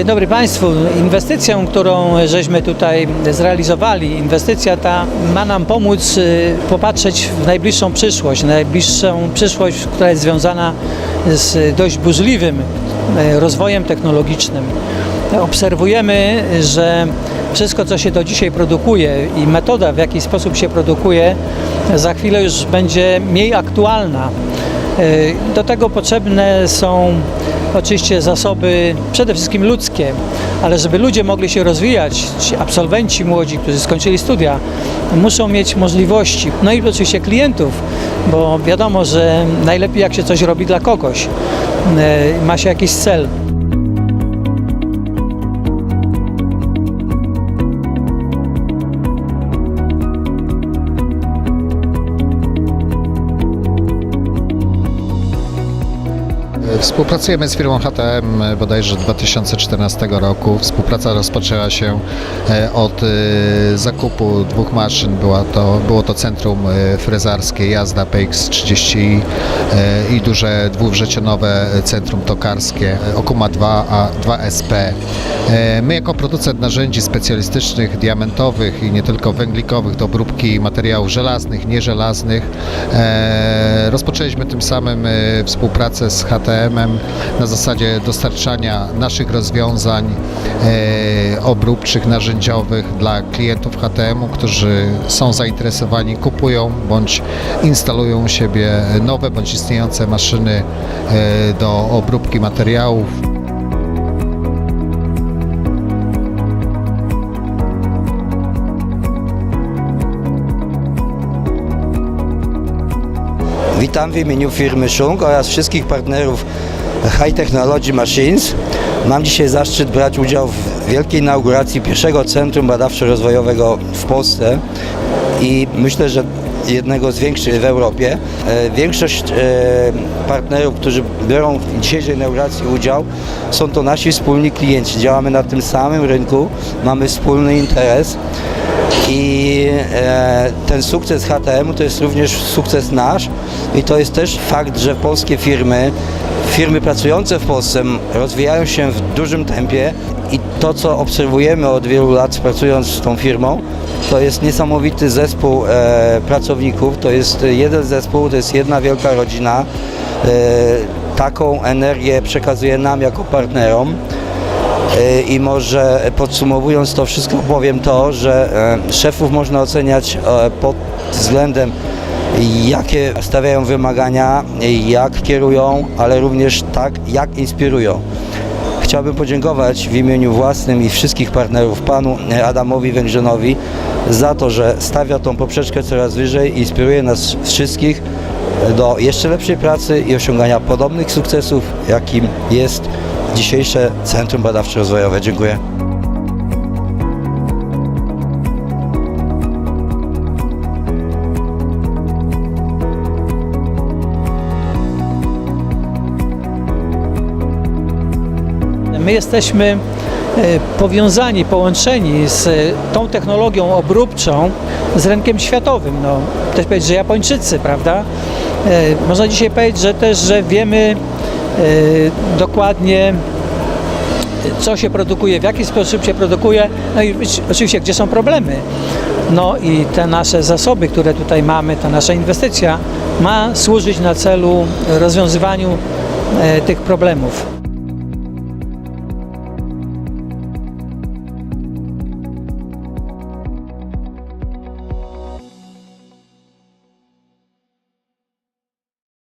Dzień dobry Państwu. Inwestycją, którą żeśmy tutaj zrealizowali, inwestycja ta ma nam pomóc y, popatrzeć w najbliższą przyszłość, najbliższą przyszłość, która jest związana z dość burzliwym y, rozwojem technologicznym. Obserwujemy, że wszystko, co się do dzisiaj produkuje i metoda, w jaki sposób się produkuje, za chwilę już będzie mniej aktualna. Y, Do tego potrzebne są oczywiście zasoby przede wszystkim ludzkie, ale żeby ludzie mogli się rozwijać, ci absolwenci młodzi, którzy skończyli studia, muszą mieć możliwości. No i oczywiście klientów, bo wiadomo, że najlepiej jak się coś robi dla kogoś, y, ma się jakiś cel. Współpracujemy z firmą HTM bodajże od 2014 roku. Współpraca rozpoczęła się e, od e, zakupu dwóch maszyn. Była to, było to centrum e, frezarskie Jazda PX30 e, i duże dwuwrzecionowe centrum tokarskie e, Okuma 2 a 2SP. E, My jako producent narzędzi specjalistycznych, diamentowych i nie tylko węglikowych do obróbki materiałów żelaznych, nieżelaznych e, rozpoczęliśmy tym samym e, współpracę z HTM-em na zasadzie dostarczania naszych rozwiązań obróbczych, narzędziowych dla klientów HTM-u, którzy są zainteresowani, kupują bądź instalują u siebie nowe bądź istniejące maszyny do obróbki materiałów. Witam w imieniu firmy Shung oraz wszystkich partnerów High Technology Machines. Mam dzisiaj zaszczyt brać udział w wielkiej inauguracji pierwszego centrum badawczo-rozwojowego w Polsce i myślę, że jednego z większych w Europie. E, Większość e, partnerów, którzy biorą w dzisiejszej inauguracji udział, są to nasi wspólni klienci. Działamy na tym samym rynku, mamy wspólny interes. I e, ten sukces HTM to jest również sukces nasz i to jest też fakt, że polskie firmy, firmy pracujące w Polsce rozwijają się w dużym tempie i to, co obserwujemy od wielu lat pracując z tą firmą, to jest niesamowity zespół e, pracowników, to jest jeden zespół, to jest jedna wielka rodzina. E, taką energię przekazuje nam jako partnerom. E, I może podsumowując to wszystko powiem to, że e, szefów można oceniać e, pod względem jakie stawiają wymagania, jak kierują, ale również tak, jak inspirują. Chciałbym podziękować w imieniu własnym i wszystkich partnerów panu Adamowi Węgrzynowi za to, że stawia tą poprzeczkę coraz wyżej, inspiruje nas wszystkich do jeszcze lepszej pracy i osiągania podobnych sukcesów, jakim jest dzisiejsze Centrum Badawczo-Rozwojowe. Dziękuję. My jesteśmy e, powiązani, połączeni z e, tą technologią obróbczą z rynkiem światowym. No, też powiedzieć, że Japończycy, prawda? E, Można dzisiaj powiedzieć, że też, że wiemy dokładnie co się produkuje, w jaki sposób się produkuje, no i oczywiście gdzie są problemy. No i te nasze zasoby, które tutaj mamy, ta nasza inwestycja ma służyć na celu rozwiązywaniu e, tych problemów.